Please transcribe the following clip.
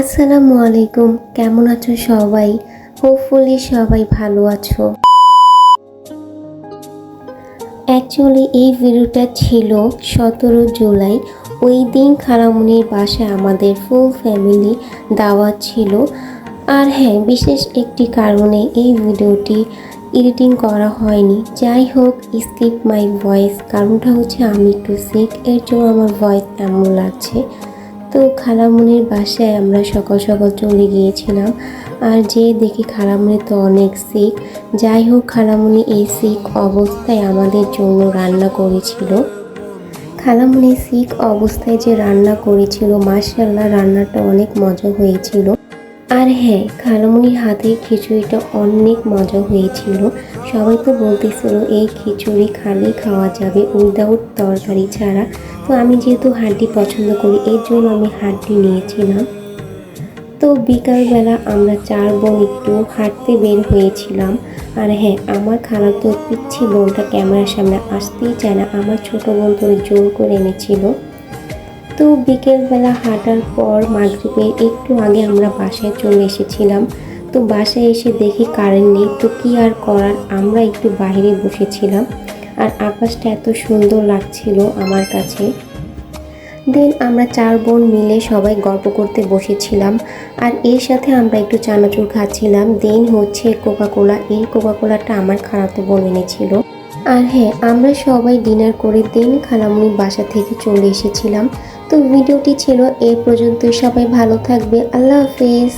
আসসালামু আলাইকুম। কেমন আছো সবাই? হোপফুলি সবাই ভালো আছো। অ্যাকচুয়ালি এই ভিডিওটা ছিল সতেরো জুলাই। ওই দিন খালামুনির বাসায় আমাদের ফুল ফ্যামিলি দাওয়াত ছিল। আর হ্যাঁ বিশেষ একটি কারণে এই ভিডিওটি এডিটিং করা হয়নি। যাই হোক স্কিপ মাই ভয়েস কারণটা হচ্ছে আমি একটু সিক এর জন্য আমার ভয়েস এমন লাগছে। তো খালামুনির বাসায় আমরা সকাল সকাল চলে গিয়েছিলাম। আর যে দেখি খালামুনি তো অনেক শিখ যাই হোক, খালামুনি এই শিখ অবস্থায় আমাদের জন্য রান্না করেছিল। খালামুনি শিখ অবস্থায় যে রান্না করেছিল মাসাল্লাহ রান্নাটা অনেক মজা হয়েছিল। আর হ্যাঁ খালামুনির হাতের খিচুড়িটা অনেক মজা হয়েছিল। সবাই তো বলতেছিল, এই খিচুড়ি খালি খাওয়া যাবে উইদাউট তরকারি ছাড়া। তো আমি যেহেতু হাড্ডি পছন্দ করি, এর জন্য আমি হাড্ডি নিয়েছিলাম। তো বিকালবেলা আমরা চার বোন একটু হাঁটতে বের হয়েছিলাম। আর হ্যাঁ আমার খালাতো পিচ্ছি বোনটা ক্যামেরার সামনে আসতেই চায় না, আমার ছোট বোন তোরে জোর করে এনেছিল। তো বিকেলবেলা হাঁটার পর মাগরীবের একটু আগে আমরা বাসায় চলে এসেছিলাম। তো বাসায় এসে দেখি কারেন্ট নেই, তো কি আর করার? আমরা একটু বাইরে বসেছিলাম আর আকাশটা এত সুন্দর লাগছিল আমার কাছে। দেন আমরা চার বোন মিলে সবাই গল্প করতে বসেছিলাম আর এর সাথে আমরা একটু চানাচুর খাচ্ছিলাম। দেন হচ্ছে কোকা কোলা এই কোকা কোলাটা আমার খালাতো বোন এনেছিল। আর হ্যাঁ আমরা সবাই ডিনার করে দেন খালামুনি বাসা থেকে চলে এসেছিলাম। তো ভিডিওটি ছিল এ পর্যন্তই। সবাই ভালো থাকবে। আল্লাহ হাফেজ।